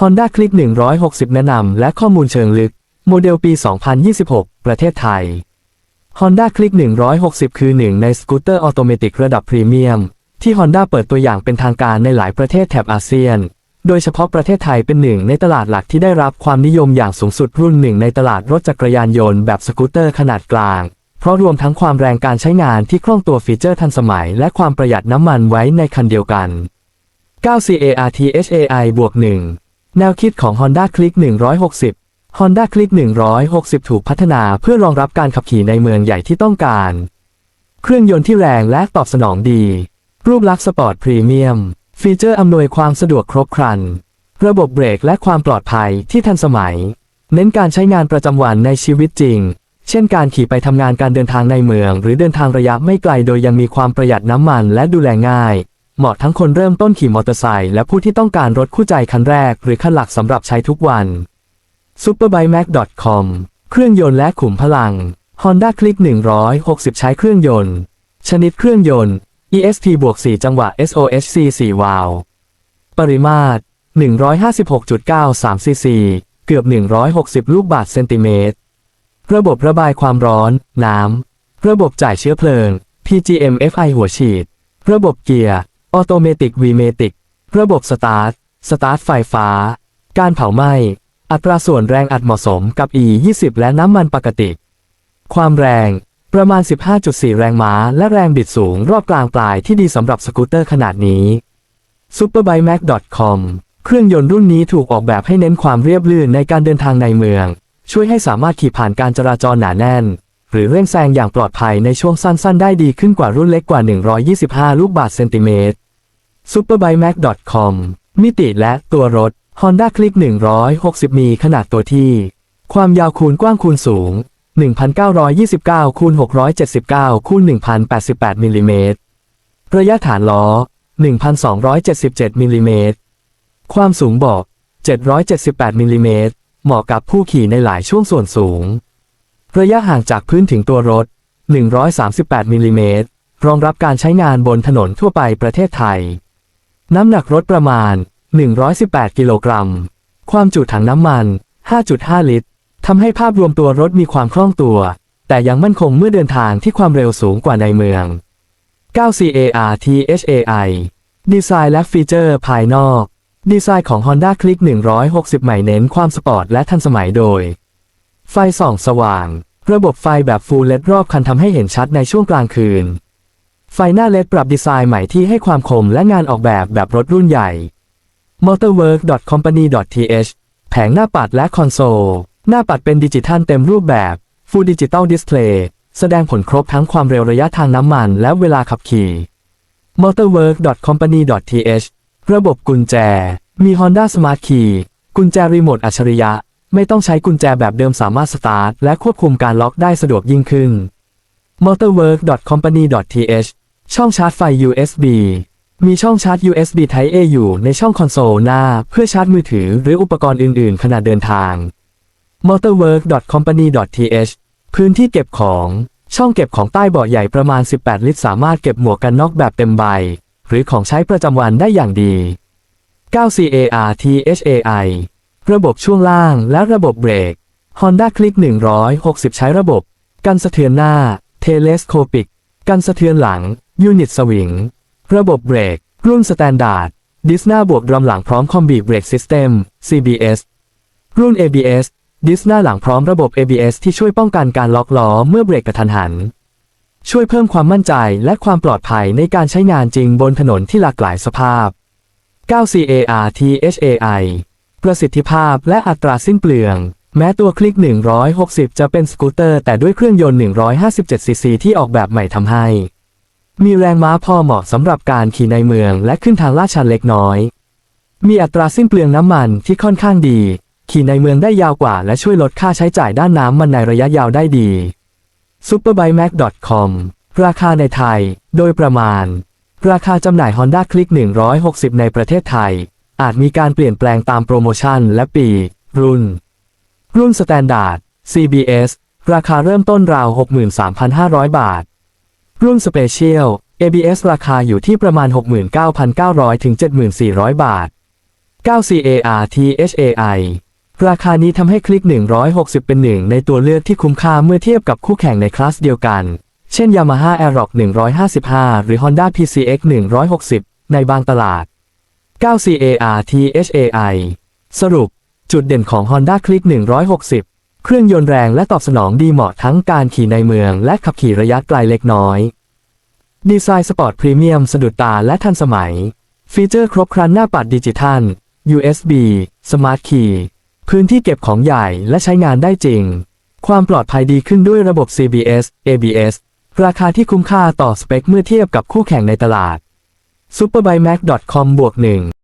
Honda Click 160 แนะนำและข้อมูลเชิงลึก โมเดลปี 2026 ประเทศไทย Honda Click 160 คือหนึ่งในสกูตเตอร์ออโตเมติกระดับพรีเมียม ที่ Honda เปิดตัวอย่างเป็นทางการในหลายประเทศแถบอาเซียน โดยเฉพาะประเทศไทยเป็นหนึ่งในตลาดหลักที่ได้รับความนิยมอย่างสูงสุดรุ่นหนึ่งในตลาดรถจักรยานยนต์แบบสกูตเตอร์ขนาดกลาง เพราะรวมทั้งความแรงการใช้งานที่คล่องตัวฟีเจอร์ทันสมัย และความประหยัดน้ำมันไว้ในคันเดียวกัน 9CARTHAI บวก1 แนวคิดของ Honda Click 160 Honda Click 160 ถูกพัฒนาเพื่อรองรับการขับขี่ในเมืองใหญ่ที่ต้องการ เครื่องยนต์ที่แรงและตอบสนองดี รูปลักษณ์สปอร์ตพรีเมียม ฟีเจอร์อำนวยความสะดวกครบครัน ระบบเบรกและความปลอดภัยที่ทันสมัย เน้นการใช้งานประจำวันในชีวิตจริง เช่นการขี่ไปทำงานการเดินทางในเมือง หรือเดินทางระยะไม่ไกลโดยยังมีความประหยัดน้ำมันและดูแลง่าย เหมาะทั้งคนเริ่มต้นขี่มอเตอร์ไซค์และผู้ที่ต้องการรถคู่ใจคันแรก หรือคันหลักสำหรับใช้ทุกวัน superbikemac.com เครื่องยนต์และขุมพลัง Honda Click 160 ใช้เครื่องยนต์ ชนิดเครื่องยนต์ ESP บวก 4 จังหวะ SOHC 4 วาล์วปริมาตร 156.93 ซีซี เกือบ 160 ลูกบาศก์เซนติเมตร ระบบระบายความร้อน น้ำ ระบบจ่ายเชื้อเพลิง PGM FI หัวฉีด ระบบเกียร์ ออโตเมติกวีเมติกระบบสตาร์ท สตาร์ทไฟฟ้า การเผาไหม้ อัตราส่วนแรงอัดเหมาะสมกับ E20 และน้ำมันปกติ ความแรง ประมาณ 15.4 แรงม้า และแรงบิดสูงรอบกลางปลายที่ดีสำหรับสกูตเตอร์ขนาดนี้ superbikemac.com เครื่องยนต์รุ่นนี้ถูกออกแบบให้เน้นความเรียบลื่นในการเดินทางในเมือง ช่วยให้สามารถขี่ผ่านการจราจรหนาแน่น หรือเร่งแซงอย่างปลอดภัยในช่วงสั้น ๆ ได้ดีขึ้นกว่ารุ่นเล็กกว่า 125 ลูกบาศก์เซนติเมตร superbikemac.com มิติและตัวรถ Honda Click 160 มีขนาดตัวที่ ความยาวคูณกว้างคูณสูง 1,929คูณ679คูณ1,088มิลลิเมตรระยะฐานล้อ 1,277มิลลิเมตรความสูงเบาะ778มิลลิเมตรเหมาะกับผู้ขี่ในหลายช่วงส่วนสูง ระยะห่างจากพื้นถึงตัวรถ 138มิลลิเมตรรองรับการใช้งานบนถนนทั่วไปประเทศไทย น้ำหนักรถประมาณ 118 กิโลกรัม ความจุถังน้ำมัน 5.5 ลิตร ทำให้ภาพรวมตัวรถมีความคล่องตัว แต่ยังมั่นคงเมื่อเดินทางที่ความเร็วสูงกว่าในเมือง 9CARTHAI ดีไซน์และฟีเจอร์ภายนอก ดีไซน์ของ Honda Click 160ใหม่เน้นความสปอร์ตและทันสมัยโดย ไฟส่องสว่าง ระบบไฟแบบ Full LED รอบคันทำให้เห็นชัดในช่วงกลางคืน ไฟหน้าเลดปรับดีไซน์ใหม่ที่ให้ความคมและงานออกแบบแบบรถรุ่นใหญ่ motorwork.company.th แผงหน้าปัดและคอนโซล หน้าปัดเป็นดิจิทัลเต็มรูปแบบ Full Digital Display แสดงผลครบทั้งความเร็วระยะทางน้ำมันและเวลาขับขี่ motorwork.company.th ระบบกุญแจ มี Honda Smart Key กุญแจรีโมทอัจฉริยะ ไม่ต้องใช้กุญแจแบบเดิมสามารถสตาร์ทและควบคุมการล็อกได้สะดวกยิ่งขึ้น motorwork.company.th ช่องชาร์จไฟ USB มีช่องชาร์จ USB Type A อยู่ในช่องคอนโซลหน้า เพื่อชาร์จมือถือหรืออุปกรณ์อื่น ๆ ขณะเดินทาง motorwork.company.th พื้นที่เก็บของ ช่องเก็บของใต้เบาะใหญ่ประมาณ 18 ลิตร สามารถเก็บหมวกกันน็อกแบบเต็มใบ หรือของใช้ประจำวันได้อย่างดี 9CARTHAI ระบบช่วงล่างและระบบเบรก Honda Click 160 ใช้ระบบ กันสะเทือนหน้า Telescopic กันสะเทือนหลัง Unit Swing ระบบเบรก รุ่นสแตนดาร์ด ดิสนาบวกดรัมหลังพร้อมคอมบีเบรกซิสเต็ม CBS รุ่น ABS ดิสหน้าหลังพร้อมระบบ ABS ที่ช่วยป้องกันการล็อกล้อเมื่อเบรกกระทันหัน ช่วยเพิ่มความมั่นใจและความปลอดภัยในการใช้งานจริงบนถนนที่หลากหลายสภาพ 9CARTHAI ประสิทธิภาพและอัตราสิ้นเปลือง แม้ตัวคลิก 160 จะเป็นสกูตเตอร์แต่ด้วยเครื่องยนต์ 157 ซีซีที่ออกแบบใหม่ทำให้ มีแรงม้าพอเหมาะสำหรับการขี่ในเมืองและขึ้นทางลาดชันเล็กน้อย มีอัตราสิ้นเปลืองน้ำมันที่ค่อนข้างดี ขี่ในเมืองได้ยาวกว่าและช่วยลดค่าใช้จ่ายด้านน้ำมันในระยะยาวได้ดี superbikemac.com ราคาในไทย โดยประมาณ ราคาจำหน่าย Honda Click 160 ในประเทศไทย อาจมีการเปลี่ยนแปลงตามโปรโมชั่นและปี รุ่น รุ่นสแตนดาร์ด CBS ราคาเริ่มต้นราว 63,500 บาท รุ่นสเปเชียล ABS ราคาอยู่ที่ประมาณ 69,900 ถึง 74,000 บาท 9CARTHAI ราคานี้ทำให้คลิก 160 เป็นหนึ่งในตัวเลือกที่คุ้มค่าเมื่อเทียบกับคู่แข่งในคลาสเดียวกัน เช่น Yamaha Aerox 155 หรือ Honda PCX 160 ในบางตลาด 9CARTHAI สรุป จุดเด่นของ Honda Click 160 เครื่องยนต์แรงและตอบสนองดีเหมาะทั้งการขี่ในเมืองและขับขี่ระยะไกลเล็กน้อย ดีไซน์สปอร์ตพรีเมียมสะดุดตาและทันสมัย ฟีเจอร์ครบครันหน้าปัดดิจิทัล USB Smart Key พื้นที่เก็บของใหญ่และใช้งานได้จริง ความปลอดภัยดีขึ้นด้วยระบบ CBS ABS ราคาที่คุ้มค่าต่อสเปคเมื่อเทียบกับคู่แข่งในตลาด superbuymax.com บวก1